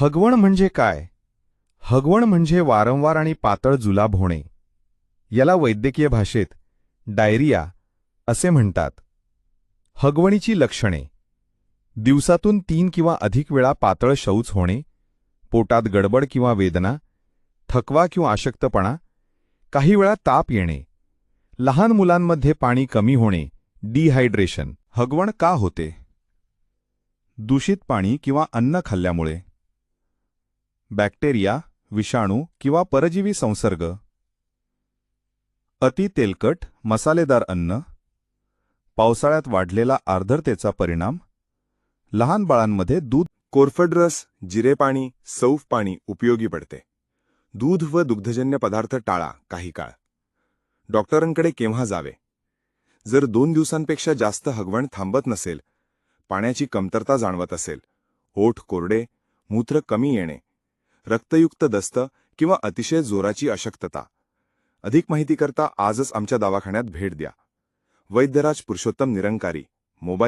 हगवण म्हणजे काय? हगवण म्हणजे वारंवार आणि पातळ जुलाब होणे. याला वैद्यकीय भाषेत डायरिया असे म्हणतात. हगवणीची लक्षणे. दिवसातून तीन किंवा अधिक वेळा पातळ शौच होणे पोटात गडबड किंवा वेदना थकवा किंवा अशक्तपणा काही वेळा ताप येणे लहान मुलांमध्ये पाणी कमी होणे डिहायड्रेशन. हगवण का होते? दूषित पाणी किंवा अन्न खाल्ल्यामुळे. बॅक्टेरिया विषाणू किंवा परजीवी संसर्ग. अति तेलकट मसालेदार अन्न. पावसाळ्यात वाढलेला आर्द्रतेचा परिणाम. लहान बाळांमध्ये दूध कोरफड रस जिरेपाणी सौफ पाणी उपयोगी पडते. दूध व दुग्धजन्य पदार्थ टाळा काही काळ. डॉक्टरांकडे केव्हा जावे? जर दोन दिवसांपेक्षा जास्त हगवण थांबत नसेल पाण्याची कमतरता जाणवत असेल ओठ कोरडे मूत्र कमी येणे रक्तयुक्त दस्त किंवा अतिशय जोराची अशक्तता. अधिक माहितीकरता आजच आमच्या दवाखान्यात भेट द्या. वैद्यराज पुरुषोत्तम निरंकारी मोबाईल